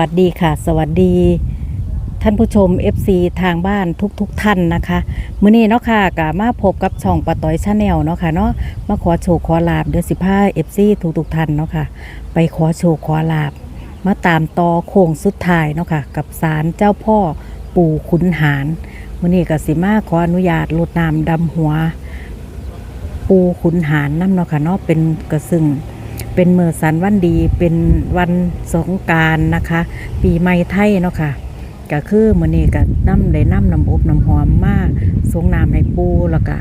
สวัสดีค่ะ สวัสดี ท่านผู้ชม FC ทางบ้านทุกๆทท่านนะคะมื้อนี้เนาะค่ะกะมาพบกับช่องปะต้อยชาแนลเนาะค่ะเนาะมาขอโชว์ขอลาบเดือนสิบห้า FC ทุกๆท่านเนาะค่ะ ไปขอโชว์ขอลาบ มาตามต่อโค้งสุดท้ายเนาะค่ะ กับศาลเจ้าพ่อปู่ขุนหารมื้อนี้ก็สิมาขออนุญาตลดน้ำดำหัว ปูขุนหารน้ำเนาะค่ะเนาะเป็นกระซึ่ง เป็นเมื่อสันวันดีเป็นวันสงการนะคะ ปีใหม่ไทยเนาะค่ะก็คือมื้อนี้ก็น้ำได้น้ำน้ำอบน้ำหอมมากสงน้ำให้ปูแล้วก็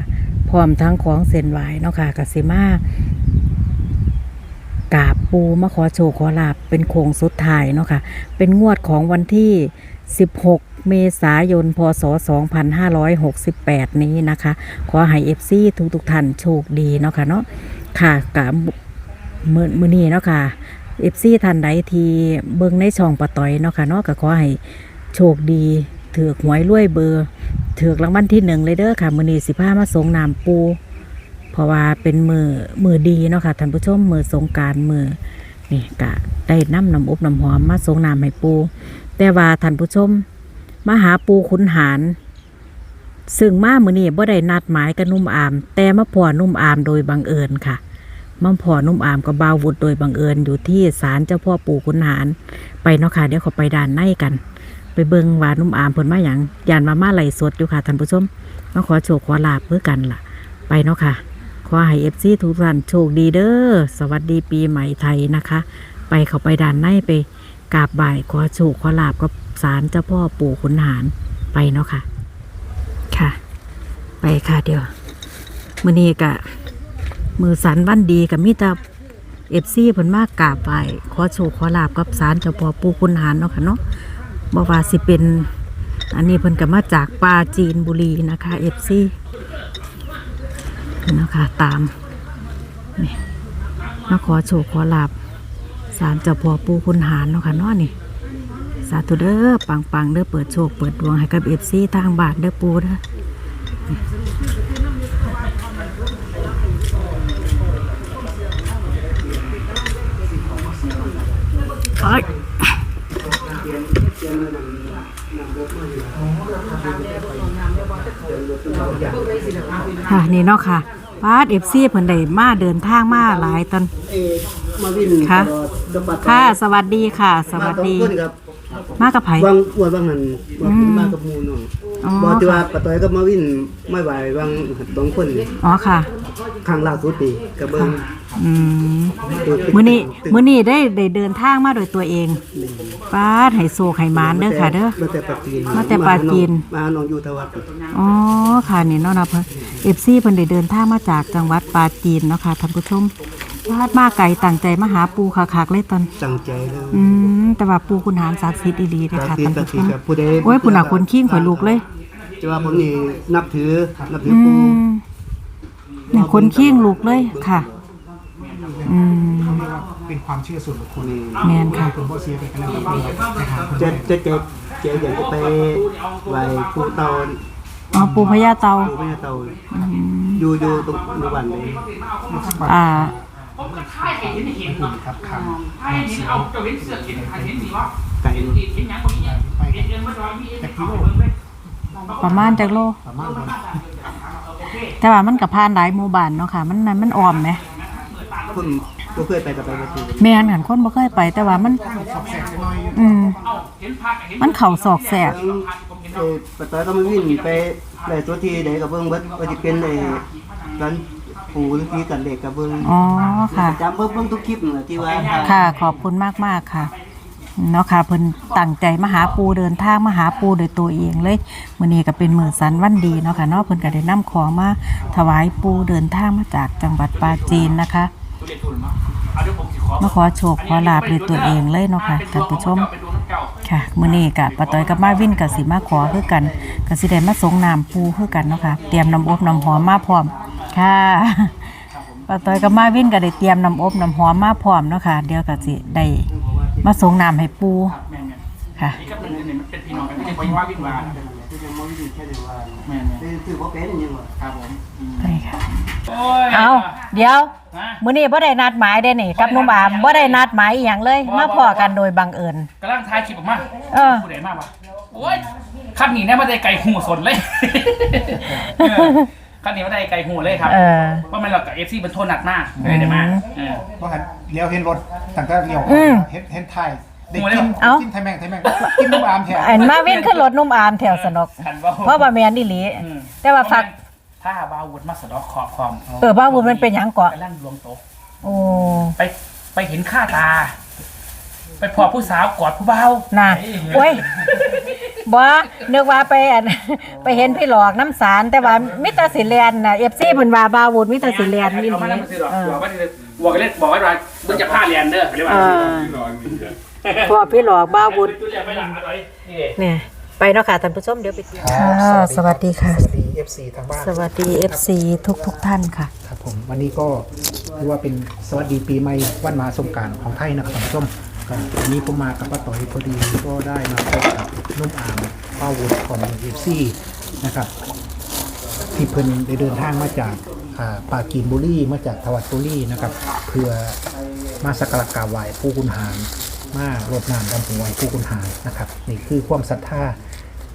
พร้อมทั้งของเส้นไหวเนาะค่ะก็สิมากราบปูมาขอโชว์ขอลาบเป็นโค้งสุดท้ายเนาะค่ะ เป็นงวดของวันที่ 16 เมษายน พศ 2568 นี้นะคะ ขอให้ FC ทุกทุกท่านโชคดีเนาะค่ะเนาะค่ะกับ มือมือนี้เนาะค่ะ FC ท่านใดที่เบิ่งในช่องปะต่อยเนาะค่ะเนาะก็ขอให้โชคดีถือกหวยรวยเบอร์ถือกรางวัลที่หนึ่งเลยเด้อค่ะ มือนี้สิพามาสงน้ำปู เพราะว่าเป็นมือมือดีเนาะค่ะท่านผู้ชมมือสงการมือนี่กะได้น้ำน้ำอบน้ำหอมมาสงน้ำให้ปู แต่ว่าท่านผู้ชมมาหาปูขุนหารซึ่งมามือนี้บ่ได้นัดหมายกับนุ่มอาม แต่มาพอนุ่มอามโดยบังเอิญค่ะ มาพอนุ่มอามกับบาววุฒโดยบังเอิญอยู่ที่ศาลเจ้าพ่อปู่ขุนหาร ไปเนาะค่ะเดี๋ยวเขาไปด่านในกัน ไปเบิงว่านุ่มอามเพิ่นมาหยังยานมาม่าไหลสดอยู่ค่ะท่านผู้ชมมาขอโชคขอลาบเพื่อกันล่ะ ไปเนาะค่ะ ขอให้เอฟซีทุกท่านโชคดีเด้อสวัสดีปีใหม่ไทยนะคะ ไปเขาไปด่านในไปกราบบ่ายขอโชคขอลาบกับศาลเจ้าพ่อปู่ขุนหารไปเนาะค่ะ ค่ะ ไปค่ะเดี๋ยวมือนี้กะ มือสันวันดีกับมิตรเอฟซีเพิ่นมากกราบไหว้ขอโชคขอลาบกับศาลเจ้าพ่อปู่ขุนหารเนาะค่ะเนาะบอกว่าสิเป็น อันนี้เพิ่นก็มาจากปราจีนบุรีนะคะเอฟซีนะคะตามนี่มาขอโชคขอลาบศาลเจ้าพ่อปู่ขุนหารเนาะค่ะเนาะนี่สาธุเด้อปังปังๆเด้อเปิดโชคเปิดดวงให้กับเอฟซีทางบานเด้อปูเด้อ เอ้ยค่ะนี่เนาะค่ะป้าเอฟซีเพิ่นได้มาเดินทางมาหลายตอนเอ่อมาวินค่ะตลอดดบัดค่ะ สวัสดีค่ะ สวัสดี มาสองคนครับมากับไผวางอวดวางหันวางอืมมากับหมูน้องอ๋อบอกที่ว่าปะต้อยก็มาวินไม่ไหววางสองคนอ๋อค่ะข้างล่าสุดดีกับเบิ้ง อืมมื้อนี้มื้อนี้ได้ได้เดินทางมาโดยตัวเองป้าดให้โซกให้หมานเด้อค่ะเด้อ มาแต่ปาจีนมาแต่ปราจีน มาน้องอยู่ทวัดอ๋อค่ะนี่เนาะนะเพิ่น FC เพิ่นได้เดินทางมาจากจังหวัดปราจีนเนาะค่ะท่านผู้ชมวาดมาไกลตั้งใจมาหาปูคักๆเลยตอน จังใจแล้วอืมแต่ว่าปูคุณหารศักดิ์สิทธิ์อีหลีเด้อค่ะปราท่านจีนผู้ชมกับผู้ใดโอ้ยผู้หนักคนขี้งข่อยลูกเลยจะว่าผมนี่นับถือนับถืออืปู่มเนี่ยคนขี้งลูกเลยค่ะ อืมเป็นความเชื่อส่วนบุคคลนี่แม่นค่ะคุณพ่อเสียไปกันแล้วครับไปหาคุณจะจะจะจะอยากจะไปไหว้ปู่เตาอ๋อปูพญาเตาปู่แม่เตาอยู่อยู่ตรงในวันเลยอ่าคุณครับคำให้เห็นเอาจะเห็นเสือเห็นใครเห็นสีว่าไก่เห็นสีเห็นหยังคนนี้เห็นเดินมาดอยพี่เห็นเขาเบิ่งเลยประมาณจากโลสามารถวันแต่ว่ามันกับผ่านหลายหมู่บ้านเนาะค่ะ มันมันมันอ้อมไหม คนก็เคยไปกับไปมาทีแม่นหันคนบ่เคยไป แต่ว่ามัน อืมเห็นภาพเห็นมันเข่าศอกแสกเออปะต้อยก็มาวิ่งไปหลายตัวทีเด็กกับเบิ้งเบิดว่าจะเป็นไอ้ร้านปูหรือที่กันเด็กกับเบิ้งอ๋อค่ะ จำเบิ้งเบิ้งทุกคลิปน่ะที่ว่าค่ะ ขอบคุณมากๆค่ะ เนาะค่ะเพิ่นตั้งใจมาหาปูเดินทางมาหาปูโดยตัวเองเลยมื้อนี้ก็เป็นมื้อสันวันดีเนาะค่ะเนาะเพิ่นก็ได้นำของมาถวายปูเดินทางมาจากจังหวัดปราจีนนะคะเอาเดี๋ยวผ มสิขอมาขอโชคขอลาบด้วยตัวเองเลยเนาะค่ะท่านผู้ชมไปดูน้ำเก่าค่ะมื้อนี้กะป้าต้อยกับมาวินกับสิมาขอคือกันก็สิได้มาสงน้ำปูคือกันเนาะค่ะเตรียมน้ำอบน้ำหอมมาพร้อมค่ะป้าต้อยกับมาวินก็ได้เตรียมน้ำอบน้ำหอมมาพร้อมเนาะค่ะเดี๋ยวก็สิได้มาสงน้ำให้ปูค่ะนี่ก็เป็นเป็นเป็นพี่น้องกันที่เรียกว่าวิ่งมาแค่ไหนว่าแม่นได้ถือว่าเป็นยังวะๆครับผมอืมใช่ค่ะ โอ้ยเอาเดี๋ยวฮะมื้อนี้บ่ได้นัดหมายได้นี่กับหนุ่มอามบ่ได้นัดหมายอีหยังเลย มาพอกันโดยบังเอิญ กำลังถ่ายคลิปออกมาเออ ผู้ใดมากวะโอ้ยคันนี้เนี่ยมาได้ไกลหูสนเลยเออคันนี้มาได้ไกลหูเลยครับเออ เพราะมันเรากับเอฟซีมันโทษหนักมากเลยเดี๋ยวมาเออ เพราะหันเลี้ยวเห็นรถต่างก็เลี้ยวอืมเห็นเห็นไทยได้โอ้กินเอ้า กินไทยแมงไทยแมงกินน้ำอามแทนอันมาวินขึ้นรถหนุ่มอามแถวสนกคันว่าเพราะว่าแม่นอีหลี อืม แต่ว่าฟัก ถ้าบาวุธมาสะเดอกขอบความเออบ้าบุญมันเป็นหยังเกาะไปลั่นรวมโต๊ะโอ้ ไปไปเห็นข้าตา ไปพอผู้สาวกอดผู้เบาน่ะโอ้ยบ่นึกว่าไปอัน ไปเห็นพี่หลอกน้ำสารแต่ว่ามิตรสิเลียนน่ะ FC เพิ่นว่าบ้าบุญมิตรสิเลียนนี่เอามาแล้วมาซื้อหรอกเออบอกว่าบอกกันเล่นบอกกันว่ามึงจะพลาดเรียนเด้อเรียกว่าเออพอพี่หลอกบ้าบุญจุดเรียนไปหลังอะไรนี่ เนี่ย ไปเนาะค่ะท่านผู้ชมเดี๋ยวไปคค่ะรับสวัสดีค่ะ สวัสดี FC ทางบ้านสวัสดี FC ทุกทุกๆท่านค่ะ ครับผมวันนี้ก็ถือว่าเป็นสวัสดีปีใหม่วันมหาสงกรารของไทยนะครับท่านผู้ชมก็วันนี้ผมมากับป้าต่อยพอดีก็ได้มาพบกับนุ่มอามป้าวุฒิของเอฟซีนะครับที่เพิ่นได้เดินทางมาจากอ่าปรากีนบุรีมาจากทวัดบุรีนะครับเพื่อ มาสักการะกราบไหว้ผู้คุณหารมารดน้ำดำหัวไหว้ผู้คุณหารนะครับ นี่คือความศรัทธาอ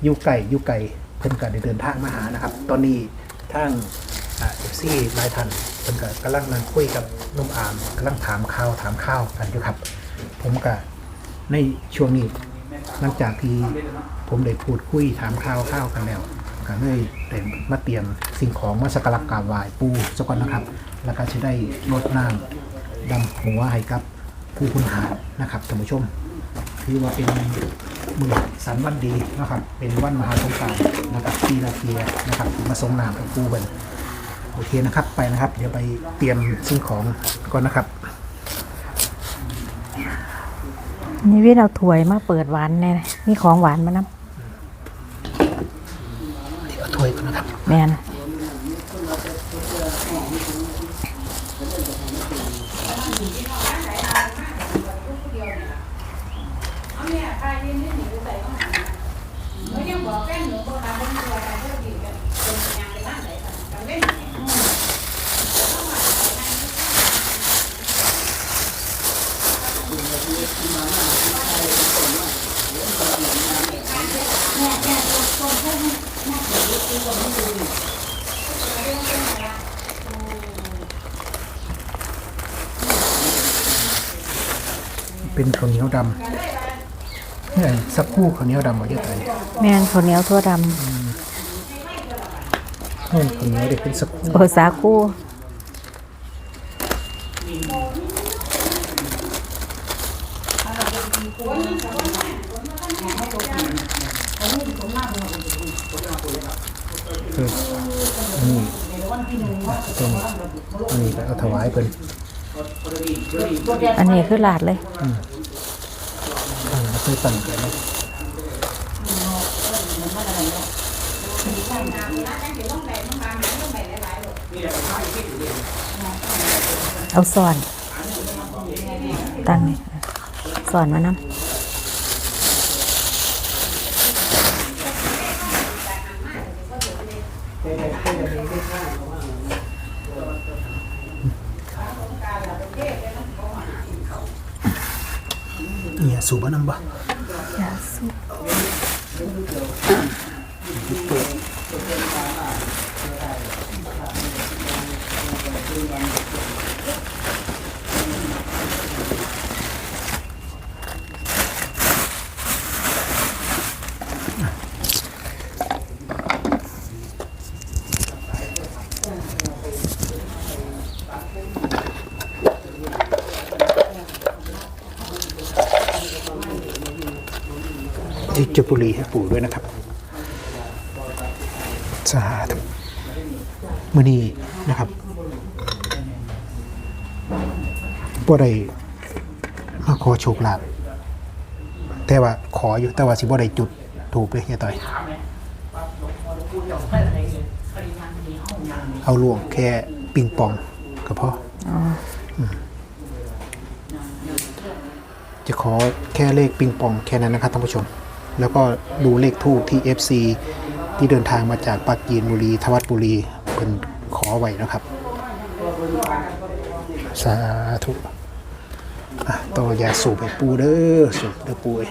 ยู่ไก่ยู่ไก่เพิ่นก็ได้เดินทางมาหานะครับ ตอนนี้ทางเอฟซีหลายท่านเพิ่นก็กำลังนั่งคุยกับนุ่มอามกำลังถามข่าวถามข้าวกันอยู่ครับ ผมก็ในช่วงนี้หลังจากที่ผมได้พูดคุยถามข่าวข้าวกันแล้วก็เลยได้มาเตรียมสิ่งของมาสักการะกราบไหว้ปูสกอนนะครับ แล้วก็จะได้รดน้ำดำหัวให้กับผู้คุณหานะครับท่านผู้ชมถือว่าเป็น มือสันวันดีนะครับ เป็นวันมหาสงกรารนะครับปีละเทียนะครับมาทรงน้ำกับปูกันโอเคนะครับไปนะครับ เดี๋ยวไปเตรียมสิ่งของก่อนนะครับ นี่วิทย์เอาถ้วยมาเปิดหวานแน่มีของหวานมานํเอาถ้วยก่อนนะครับ แม่นเำเนี่ยสักครู่ข้าวเหนียวดำมาเยอะเลยแม่นข้าวเหนียวทั่วดำนู่นข้าวเหนียวเด็กเป็นสักครู่โอสาคูคือนี่ตรงนี้ก็เอาถวายเป็นอันนี้คือลาดเลยตั้ง เคยตั้งกันะเอาสอน ตั้งค์สอนมานะ นี่ยสูบน้ำบ่ ยาสูบ ที่จุ บุรีให้ปู่ด้วยนะครับสาธุมือนี้นะครับบ่ได้มาขอโชคลาภแต่ว่าขออยู่แต่ว่าสิบ่ได้จุดถูกเลยเฮียต่อย เอาลวงแค่ปิงปองก็พออมจะขอแค่เลขปิงปองแค่นั้นนะครับท่านผู้ชม แล้วก็ดูเลขทูบที่ FC ที่เดินทางมาจากปากกีนบุรีทวัดบุรีเป็นขอไว้นะครับ สาธุอะต่อยาสูบไปปูเด้อสูบเด้อปูเอ้ย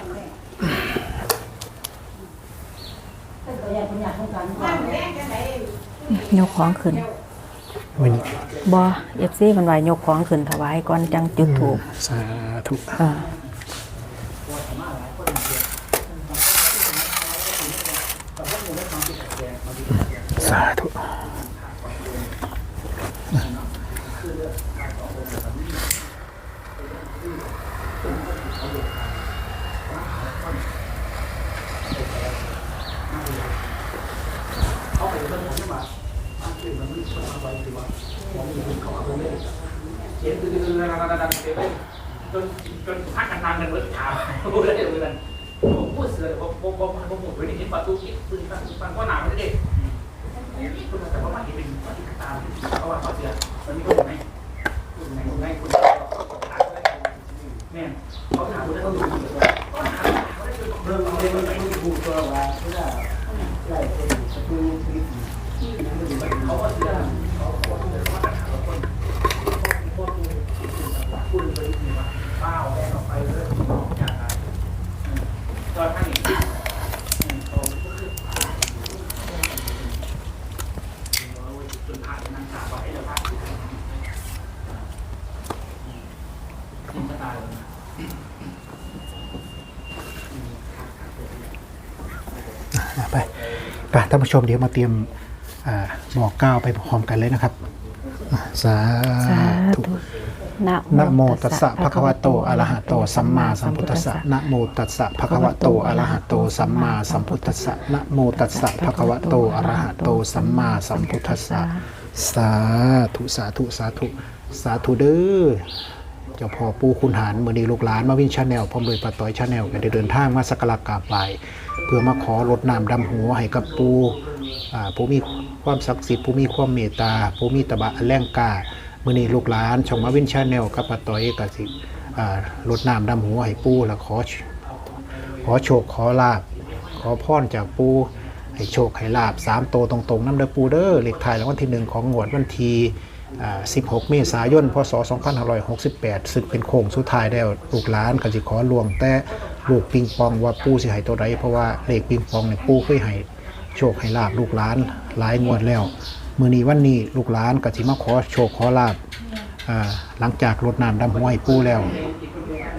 ยกของขึ้นวันนี้บอเอฟซีมันว่ายกของขึ้นถวายก่อนจังจุดถูกสาธุอ่า สาธุ เย็นดื้อจนจนพักกันนานกันเบิดถามพูดได้เลยกันผมพูดเสือผมผมผมผมหมดไปนี่เห็นประตูเก็บปืนตั้งฟังก็หนาวไม่ได้คุณแต่ว่ามันเป็นปฏิกิริยาเพราะว่าเขาเสือมันมีคนไหนคุณไหนคุณไหนคุณ แม่เขาถามว่าได้เขาดูก็ถามเขาได้เรื่องเรื่องมันไม่ถูกตัวว่าเพื่อได้เป็นประตูปิดเขาก็เสียเขาเขาเขาถามคน พูดไปดีว่าเป้าแดงออกไปเลยจากนั้นตอนท่านอีกที่เขาก็คือจนผ่านนังสาวไว้แล้วผ่านนี่ก็ตายแล้วนะ อะไป ไปท่านผู้ชมเดี๋ยวมาเตรียมอ่าบอกกล่าวไปพร้อมกันเลยนะครับอะสาสาธุธุนะโมตัสสะภะคะวะโตอะระหะโตสัมมาสัมพุทธัสสะนะโมตัสสะภะคะวะโตอะระหะโตสัมมาสัมพุทธัสสะนะโมตัสสะภะคะวะโตอะระหะโตสัมมาสัมพุทธัสสะสาธุสาธุสาธุสาธุเด้อเจ้าพ่อปู่คุณหารมือดีลูกหลานมาวินชาแนลพร้อมโดยปาต้อยชาแนลก็ได้เดินทางมาสักการะกราบไหว้ เพื่อมาขอรดน้ำดำหัวให้กับปูผู้มีความศักดิ์สิทธิ์ผู้มีความเมตตาผู้มีตบะแรงกล้ามื่อนี้ลูกหลานช่องมาวินชาแนลกับปาต้อยกับสิอ่ารดน้ำดำหัวให้ปูแล้วขอขอโชคขอลาบขอพรจากปูให้โชคให้ลาบสามโตตรงๆน้ำเด้อปูเด้อเลขท้ายรางวัลที่หนึ่งของงวดวันที่16 เมษายน พศ 2568 ซึ่งเป็นโค้งสุดท้ายแล้วลูกหลานก็สิขอลวงแต่ ลูกปิงปองว่าปู่สิให้ตัวใดเพราะว่าเลขปิงปองเนี่ยปู่เคยให้โชคให้ลาบลูกหลานหลายงวดแล้วมือนี้วันนี้ลูกหลานก็สิมาขอโชคขอลาบหลังจากรดน้ำดำหัวให้ปู่แล้ว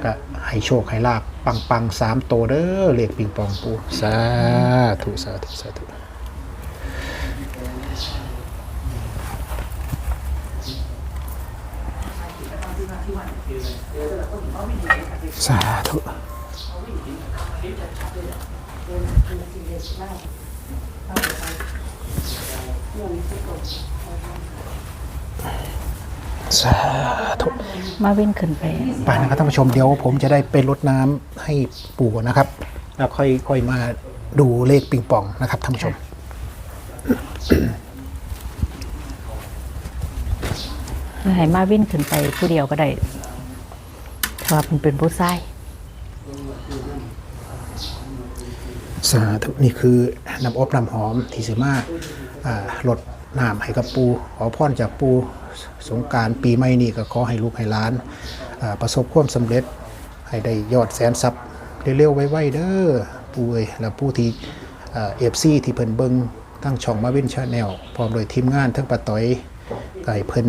ก็ให้โชคให้ลาบปังปังสามโตเด้อเลขปิงปองปูสาธุสาธุสาธุสาธุ สาธุมาวิ่งขึ้นไปไปนะครับท่านผู้ชมเดี๋ยวผมจะได้ไปรดน้ำให้ปู่นะครับ แล้วค่อยค่อยมาดูเลขปิงปองนะครับท่านผู้ชมให้มาวิ่งขึ้นไปผู้เดียวก็ได้เพราะว่ามันเป็นผู้ชาย สาธุนี่คือน้ำอบน้ำหอมที่สิมาอ่าลดน้ำให้กับปู ขอพรจากปูสงการปีใหม่นี้ก็ขอให้ลูกให้ล้านประสบความสำเร็จให้ได้ยอดแสนทรัพย์เร็วๆไวๆเด้อปูเอ้ยแล้วผู้ที่เอฟซีที่เพิ่นเบิงทั้งช่องมาวินชาแนลพร้อมโดยทีมงานทั้งปาต้อยไก่เพิ่น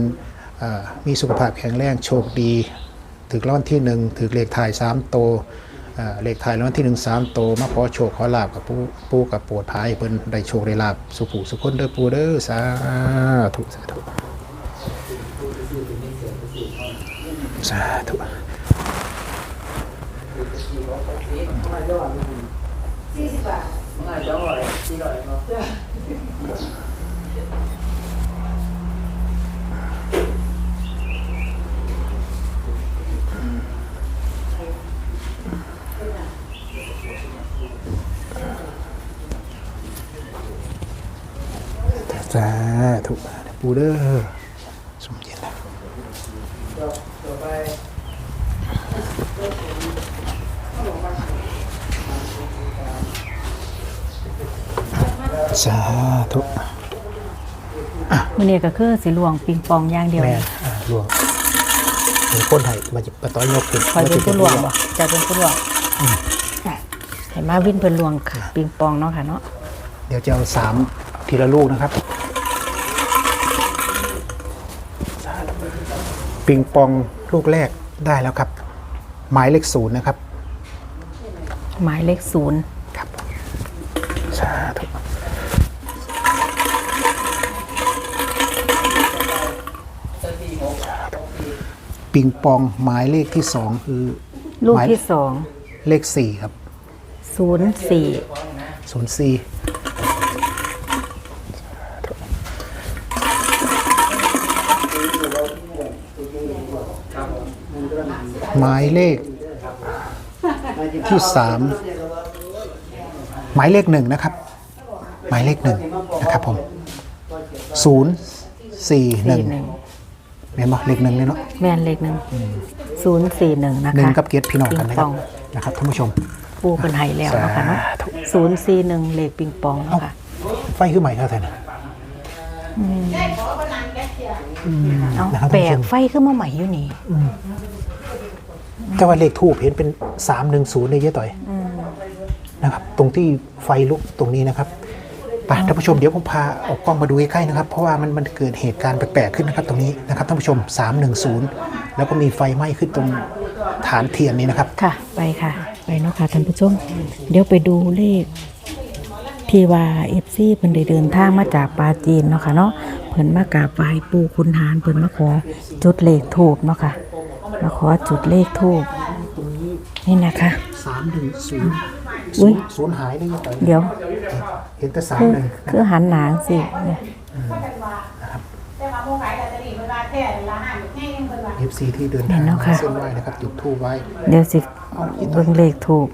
มีสุขภาพแข็งแรงโชคดี ถึกรางวัลที่หนึ่งถึกเลขถ่ายสามโตว เลขถ่ายรางวัลที่หนึ่งสามโตมาขอโชคขอลาบกับปูปูกับปวดภายเพิ่นได้โชคได้ลาบสุขุสุขคนเด้อปูเด้อสาธุสาธุสาธุสี่สิบบาทมาจ้องเลยสี่ร้อยเนาะ ธุปูเด้อสมเย็นแล้วสาธุมื้อนี้ก็คือสิลวงปิงปองอย่างเดียวแม่อ่าหลวงเป็นคนไทยมาจิปะต้อยยกขึ้นคอยเป็นผู้ลวงบ่จะเป็นผู้ลวงให้มาวินเพิ่นลวงค่ะปิงปองเนาะค่ะเนาะเดี๋ยวจะเอาสามทีละลูกนะครับ ปิงปองลูกแรกได้แล้วครับ หมายเลขศูนย์นะครับ หมายเลขศูนย์ครับสาธุปิงปองหมายเลขที่สองคือลูกหมายที่สองเลขสี่ครับศูนย์สี่ศูนย์สี่ หมายเลขที่สามหมายเลขหนึ่งนะครับ หมายเลขหนึ่งนะครับผมศูนย์สี่หนึ่สี่งหนึ่งเห็นไหมเลขหนึ่งเลยเนาะแม่นเลขหนึ่งศูนย์สี่หนึ่งนะคะหนึ่งกับเกียรติพี่น้องกันนะคปิรับงปองนะครับท่านผู้ชมปูเป็นไห้แล้วเนาะค่ะเนาะสาธุศูนย์สี่หนึ่งเลขปิงปองเอ้าเนาะค่ะไฟขึ้นใหม่เท่าไหร่นะเอานะครับแปลท่านผู้ชมกไฟขึ้นมาใหม่อยู่นี่ แต่ว่าเลขทูบเห็นเป็นสามหนึ่งศูนย์เลยเยอะต่อยนะครับ ตรงที่ไฟลุกตรงนี้นะครับไปท่านผู้ชมเดี๋ยวผมพาออกกล้องมาดูใกล้ๆนะครับ เพราะว่ามันมันเกิดเหตุการณ์แปลกๆขึ้นนะครับ ตรงนี้นะครับท่านผู้ชม 310 แล้วก็มีไฟไหม้ขึ้นตรงฐานเทียนนี้นะครับ ค่ะ ไปค่ะ ไปเนาะค่ะท่านผู้ชม เดี๋ยวไปดูเลขที่ว่าเอฟซีเพิ่นได้เดินทางมาจากปาจีนเนาะค่ะเนาะเพิ่นมากราบไหว้ปู่คุณหารเพิ่นมาขอจุดเลขทูบเนาะค่ะ มาขอจุดเลขทูบนี่นะคะ310อุ๊ย ศูนย์หายเลยเยอะต่อยเดี๋ยวเห็นแต่สามคือหนึ่งคือหันหนาสิเนี่ยเอฟซีที่เดินทางมาเส้นไหว้นะครับจุดทูบไว้เดี๋ยวสิเบิ่งเลขถูก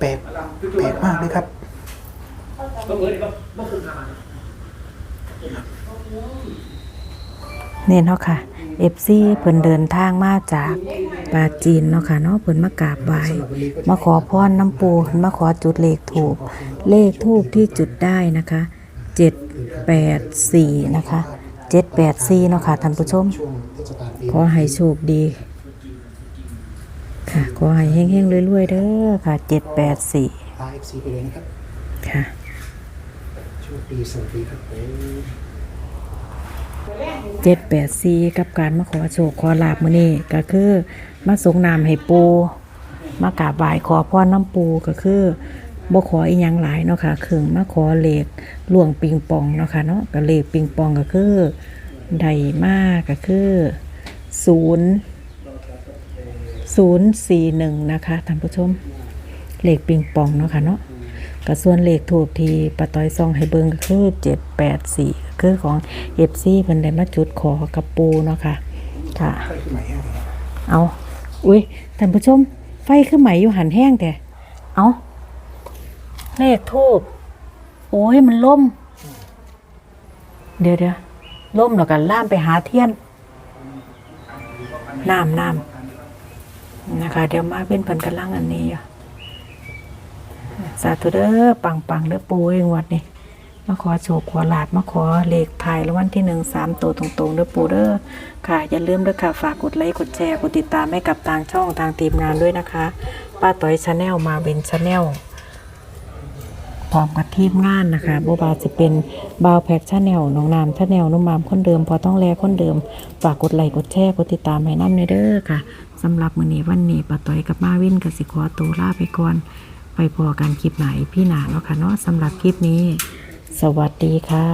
แปลกแปลกมากเลยครับก็เหมือนกับเมื่อคืนทำมาเนี่ย เนาะค่ะ FC เพิ่นเดินทางมาจากปาจีนเนาะค่ะเนาะเพิ่นมากราบไหว้มาขอพรน้ำปูเพิ่นมาขอจุดเลขถูกเลขทูบที่จุดได้นะคะ784นะคะ784เนาะค่ะท่านผู้ชมช่วงเทศกาลปีขอให้โชคดี ค่ะ ขอให้เฮงๆรวยๆเด้อค่ะ784พาเอฟซีไปเลยนะครับค่ะโชคดีสวัสดีครับผม เจ็ดแปดสี่กับการมาขอโชคขอลาบมื้อนี้ก็คือมาสงนามให้ปูมากราบไหว้ขอพรน้ำปูก็คือบ่ขออีหยังหลายเนาะค่ะคือมาขอเลขล่วงปิงปองเนาะค่ะเนาะก็เลขปิงปองก็คือได้มากก็คือศูนย์ศูนย์สี่หนึ่งนะคะท่านผู้ชมเลขปิงปองเนาะค่ะเนาะ ก็ส่วนเลขถูกที่ปะต้อยซองให้เบิ่งก็คือเจ็ดแปดสี่คือของเอฟซีเพิ่นได้มาจุดขอกับปูเนาะค่ะ ค่ะ เอา อุ้ยท่านผู้ชม ไฟคือไหมอยู่หันแห้งแต่เอาเลขทูบโอ้ยมันล่ม เดี๋ยวเดี๋ยวล่มแล้วกันล่ามไปหาเทียนน้ำน้ำนะคะ เดี๋ยวมาเป็นเพิ่นกำลังอันนี้อยู่ สาธุเด้อปังปังเด้อปูเองวัดนี่มาขอโชคขอลาบมาขอเลขถ่ายรางวัลที่หนึ่งสามตัวตรงๆเด้อปูเด้อค่ะ อย่าลืมเด้อค่ะ ฝากกดไลค์กดแชร์กดติดตามให้กับทางช่องทางทีมงานด้วยนะคะ ป้าต้อยชาแนลมาเบนชาแนลพร้อมกับทีมงานนะคะโบบาจะเป็นบาวแพ็กชาแนลน้องนามชาแนลนุ่มมามคนเดิม พอต้องแลคนเดิม ฝากกดไลค์กดแชร์กดติดตามให้น้ำในเด้อค่ะสำหรับมื้อนี้วันนี้ป้าต้อยกับมาวินกับสิขอตัวลาไปก่อน ไปพอกันคลิปไหนพี่หนาเนาะค่ะเนาะสำหรับคลิปนี้ สวัสดีค่ะ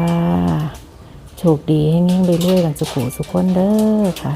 โชคดีให้เงี้ยเรื่อยๆกันสุขุสุขคนเด้อค่ะ